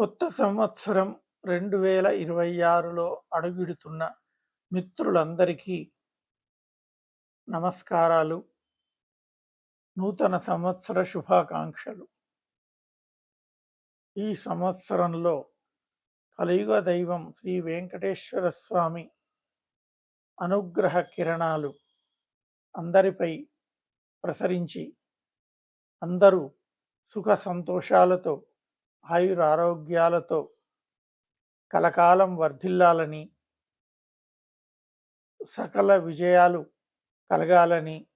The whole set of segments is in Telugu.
కొత్త సంవత్సరం రెండు వేల ఇరవై ఆరులో అడుగిడుతున్న మిత్రులందరికీ నమస్కారాలు. నూతన సంవత్సర శుభాకాంక్షలు. ఈ సంవత్సరంలో కలియుగ దైవం శ్రీ వెంకటేశ్వర స్వామి అనుగ్రహ కిరణాలు అందరిపై ప్రసరించి అందరూ సుఖ సంతోషాలతో ఆయురారోగ్యాలతో కలకాలం వర్ధిల్లాలని సకల విజయాలు కలగాలని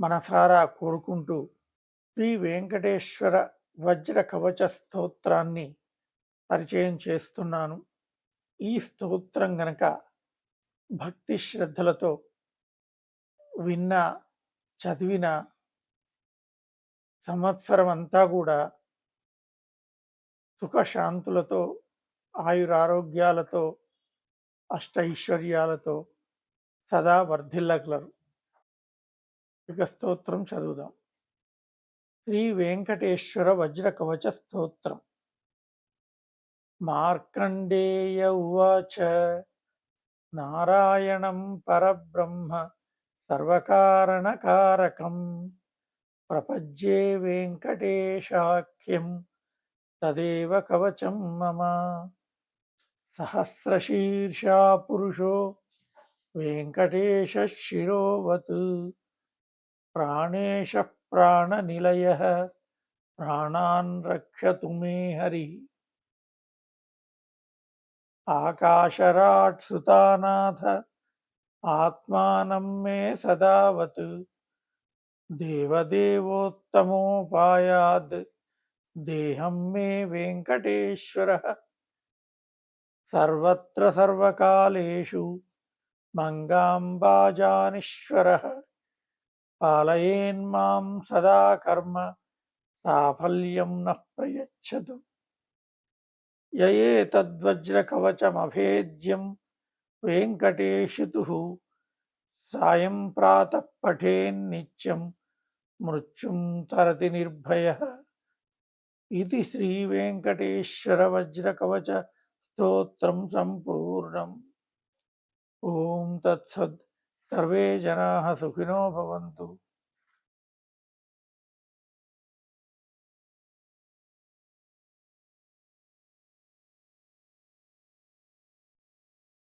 మనసారా కోరుకుంటూ శ్రీ వెంకటేశ్వర వజ్ర కవచ స్తోత్రాన్ని పరిచయం చేస్తున్నాను. ఈ స్తోత్రం గనక భక్తి శ్రద్ధలతో విన్న చదివిన సంవత్సరం అంతా కూడా సుఖశాంతులతో ఆయురారోగ్యాలతో అష్టైశ్వర్యాలతో సదా వర్ధిల్లగలరు. ఇక స్తోత్రం చదువుదాం. శ్రీ వెంకటేశ్వర వజ్ర కవచ స్తోత్రం. మార్కండేయ ఉవాచ నారాయణం పరబ్రహ్మ సర్వకారణకారకం ప్రపజ్యే వెంకటేశాఖ్యం. తదేవ కవచం మమ సహస్రశీర్షా పురుషో వెంకటేశిరోవత్ ప్రాణేశ ప్రాణనిలయ ప్రాణాన్ రక్షతు మే హరి ఆకాశరాట్ సుతానాథ ఆత్మానం మే సదావత్ దేవదేవోత్తమోపాయాద్ దేహం మే వెంకటేశ్వర. సర్వత్ర సర్వకాలేషు మంగాంబాజానీశ్వర. పాలయేన్మాం సదా కర్మ సాఫల్యం న ప్రయచ్చదు యయే తద్వజ్రకవచమభేద్యం వెంకటేశుతు. సాయం ప్రాత పఠేన్నిత్యం మృత్యుం తరతి నిర్భయ. ఇది శ్రీ వెంకటేశ్వర వజ్ర కవచ స్తోత్రం సంపూర్ణం ఓం తత్సద్ సర్వే జనా సుఖినో భవంతు